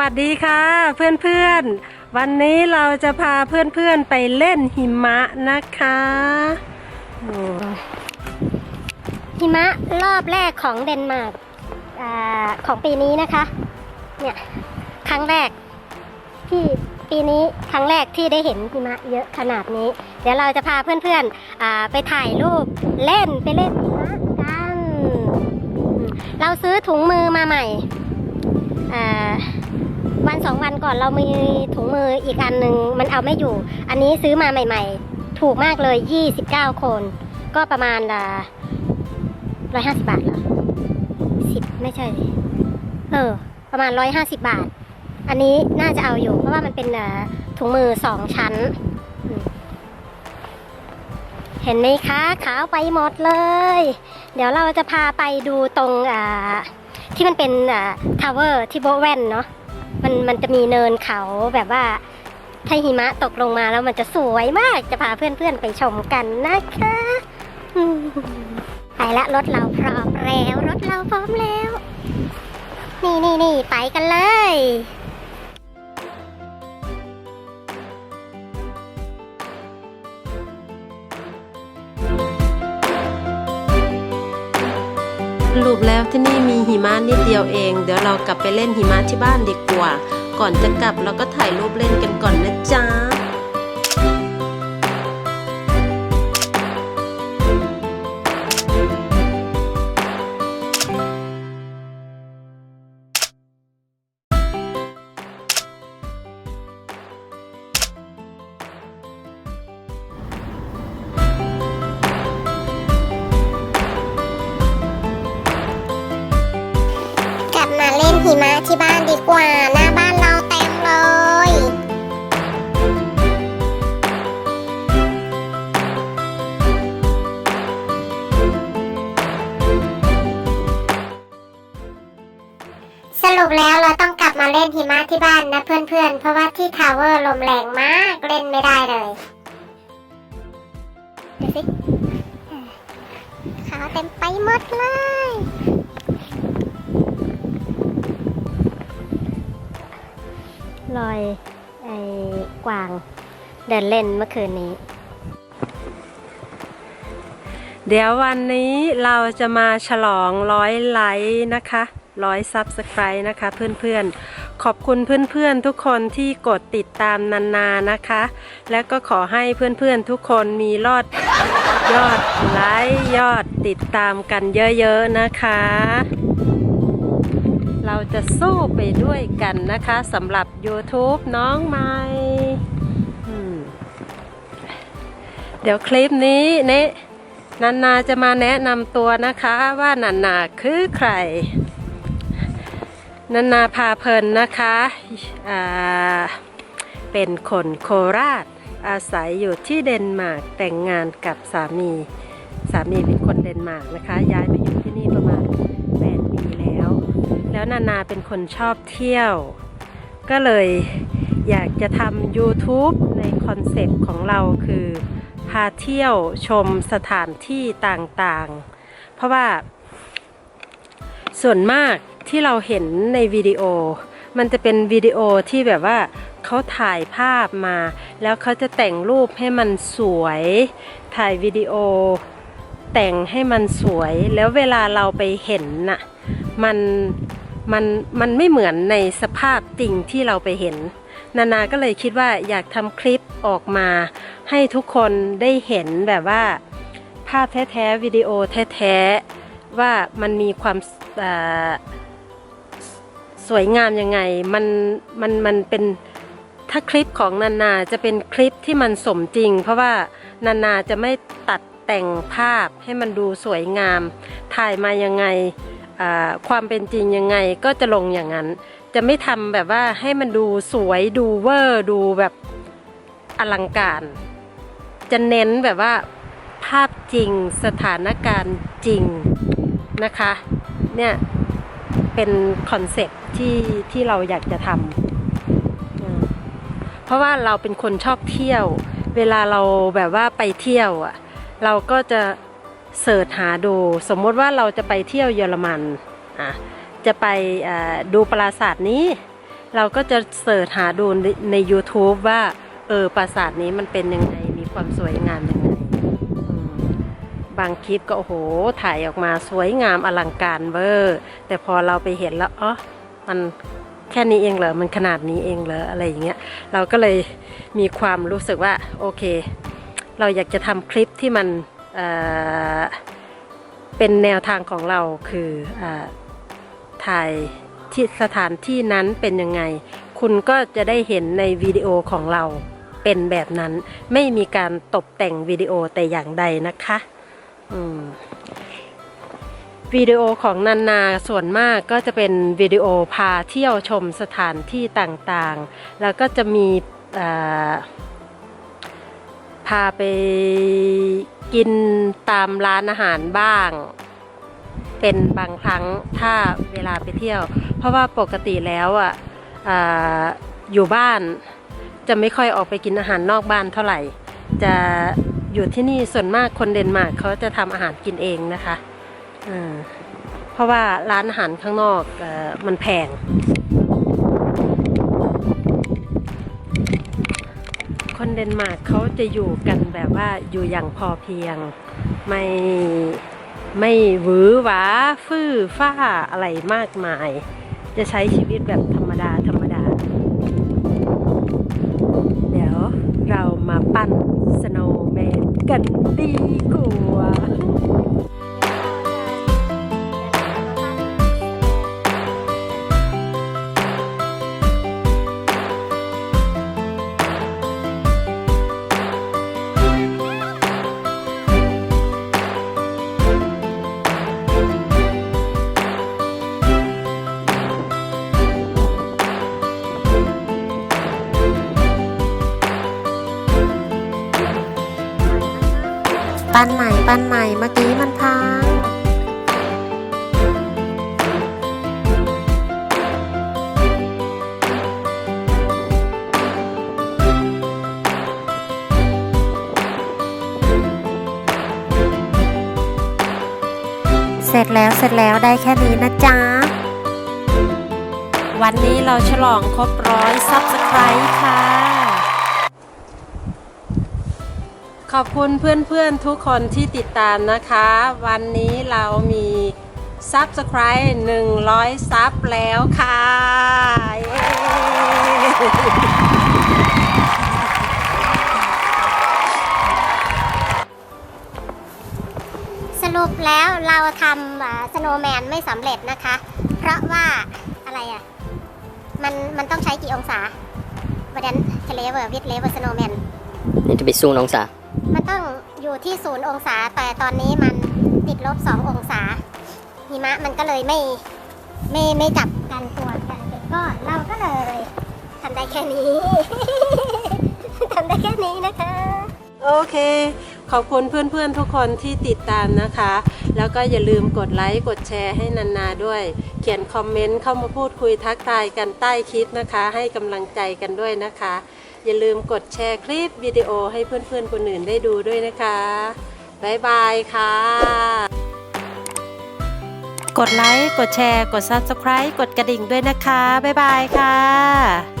วัสดีค่ะ เพื่อนๆ วันนี้เราจะพาเพื่อนๆไปเล่นหิมะนะคะหิมะรอบแรกของเดนมาร์กของปีนี้นะคะเนี่ยครั้งแรกที่ปีนี้ครั้งแรกที่ได้เห็นหิมะเยอะขนาดนี้ เดี๋ยวเราจะพาเพื่อนๆอ่าไปถ่ายรูปเล่นไปเล่นหิมะกัน เราซื้อถุงมือมาใหม่อ่า วันสองวันก่อนเรามีถุงมืออีกอันหนึ่งมันเอาไม่อยู่ อันนี้ซื้อมาใหม่ ๆ ถูกมากเลย 29 คน ก็ประมาณอ่าร้อยห้าสิบาทเหรอสิบไม่ใช่ เออ ประมาณร้อยห้าสิบาท อันนี้น่าจะเอาอยู่ เพราะว่ามันเป็นถุงมือสองชั้น เห็นไหมคะขาวไปหมดเลย เดี๋ยวเราจะพาไปดูตรงที่มันเป็นทาวเวอร์ที่โบแวนเนาะ มันมันจะมีเนินเขาแบบว่าถ้าหิมะตกลงมาแล้วมันจะสวยมากจะพาเพื่อนๆไปชมกันนะคะไปละรถเราพร้อมแล้ว รถเราพร้อมแล้ว นี่นี่นี่ไปกันเลย สรุปแล้วที่นี่มีหิมะนิดเดียวเอง เดี๋ยวเรากลับไปเล่นหิมะที่บ้านดีกว่า ก่อนจะกลับเราก็ถ่ายรูปเล่นกันก่อนนะจ๊ะ มาเล่นหิมะที่บ้านดีกว่า หน้าบ้านเราเต็มเลย สรุปแล้วเราต้องกลับมาเล่นหิมะที่บ้านนะเพื่อนๆ เพราะว่าที่ทาวเวอร์ลมแรงมากเล่นไม่ได้เลยดูสิขาวเต็มไปหมดเลย รอยไอ้กวาง เดินเล่นเมื่อคืนนี้ เดี๋ยววันนี้เราจะมาฉลองร้อยไลค์นะคะร้อยซับสไครต์นะคะเพื่อนๆ ขอบคุณเพื่อนๆทุกคนที่กดติดตามนานๆนะคะ และก็ขอให้เพื่อนๆทุกคนมีรอดยอดไลค์ยอดติดตามกันเยอะๆนะคะ เราจะสู้ไปด้วยกันนะคะสำหรับ YouTube น้องใหม่เดี๋ยวคลิปนี้เนะนันนาจะมาแนะนำตัวนะคะว่านันนาคือใคร นันนาพาเพลินนะคะเป็นคนโคราช อาศัยอยู่ที่เดนมาร์กแต่งงานกับสามี สามีเป็นคนเดนมาร์กนะคะ ย้ายมาอยู่ แล้วนานาเป็นคนชอบเที่ยว ก็เลยอยากจะทำ YouTube ในคอนเซปต์ของเราคือ พาเที่ยวชมสถานที่ต่างๆ เพราะว่าส่วนมากที่เราเห็นในวิดีโอ มันจะเป็นวิดีโอที่แบบว่าเขาถ่ายภาพมา แล้วเขาจะแต่งรูปให้มันสวย ถ่ายวิดีโอ แต่งให้มันสวย แล้วเวลาเราไปเห็นน่ะ มัน มันมันไม่เหมือนในสภาพจริงที่เราไปเห็น นานาก็เลยคิดว่าอยากทำคลิปออกมา ให้ทุกคนได้เห็นแบบว่า ภาพแท้ๆวิดีโอแท้ๆว่ามันมีความสวยงามยังไงมันมันมันเป็นถ้าคลิปของนานาจะเป็นคลิปที่มันสมจริง เพราะว่านานาจะไม่ตัดแต่งภาพให้มันดูสวยงาม ถ่ายมายังไง ความเป็นจริงยังไงก็จะลงอย่างนั้น จะไม่ทำแบบว่าให้มันดูสวยดูเวอร์ดูแบบอลังการ จะเน้นแบบว่าภาพจริงสถานการณ์จริงนะคะ เนี่ย เป็นคอนเซ็ปที่ที่เราอยากจะทำเพราะว่าเราเป็นคนชอบเที่ยว เวลาเราแบบว่าไปเที่ยวอะ เราก็จะ เสิร์ชหาดูสมมติว่าเราจะไปเที่ยวเยอรมันอะจะไปดูปราสาทนี้ เราก็จะเสิร์ชหาดูใน YouTube ว่าเออปราสาทนี้มันเป็นยังไงมีความสวยงามยังไงบางคลิปก็โอ้โหถ่ายออกมาสวยงามอลังการเวอร์ แต่พอเราไปเห็นแล้วอ๋อมันแค่นี้เองเหรอมันขนาดนี้เองเหรออะไรอย่างเงี้ยเราก็เลยมีความรู้สึกว่าโอเค เราอยากจะทำคลิปที่มัน เเป็นแนวทางของเราคืออถ่ายที่สถานที่นั้นเป็นยังไง คุณก็จะได้เห็นในวิดีโอของเราเป็นแบบนั้น ไม่มีการตกแต่งวิดีโอแต่อย่างใดนะคะวิดีโอของนันนาส่วนมากก็จะเป็นวิดีโอพาเที่ยวชมสถานที่ต่างๆ แล้วก็จะมีอ พาไปกินตามร้านอาหารบ้าง เป็นบางครั้งถ้าเวลาไปเที่ยว เพราะว่าปกติแล้วอะออยู่บ้านจะไม่ค่อยออกไปกินอาหารนอกบ้านเท่าไหร่ จะอยู่ที่นี่ส่วนมากคนเดนมาร์กเขาจะทำอาหารกินเองนะคะเพราะว่าร้านอาหารข้างนอกอมันแพง คนเดนมาร์กเขาจะอยู่กันแบบว่าอยู่อย่างพอเพียง ไม่ไม่หวือหวาฟื่อฟ้าอะไรมากมาย จะใช้ชีวิตแบบธรรมดาธรรมดา เดี๋ยวเรามาปั้นสโนว์แมนกัน ปั้นใหม่ปั้นใหม่เมื่อกี้มันพังเสร็จแล้วเสร็จแล้วได้แค่นี้นะจ๊ะ วันนี้เราฉลองครบร้อยซับสไครต์ค่ะ ขอบคุณเพื่อนๆทุกคนที่ติดตามนะคะ วันนี้เรามี Subscribe 100 ซับแล้วค่ะเย้สรุปแล้วเราทำสโนว์แมนไม่สำเร็จนะคะ เพราะว่าอะไรอะ มันมันต้องใช้กี่องศาวันนั้นเทเลเวอร์วิดเลเวอร์สโนว์แมน นี่จะไปสู้น้องสา มันต้องอยู่ที่ศูนย์องศาแต่ตอนนี้มันติดลบสององศา หิมะมันก็เลยไม่ไม่ไม่จับกันตัวกันเป็นก้อนเราก็เลยทำได้แค่นี้ ทำได้แค่นี้นะคะ โอเค ขอบคุณเพื่อนๆทุกคนที่ติดตามนะคะ แล้วก็อย่าลืมกดไลค์ กดแชร์ให้นันนาด้วย เขียนคอมเมนต์เข้ามาพูดคุยทักทายกันใต้คลิปนะคะ ให้กำลังใจกันด้วยนะคะ อย่าลืมกดแชร์คลิปวิดีโอให้เพื่อนๆคนอื่นได้ดูด้วยนะคะ บ๊ายบายค่ะ กดไลค์ กดแชร์ กด Subscribe กดกระดิ่งด้วยนะคะ บ๊ายบายค่ะ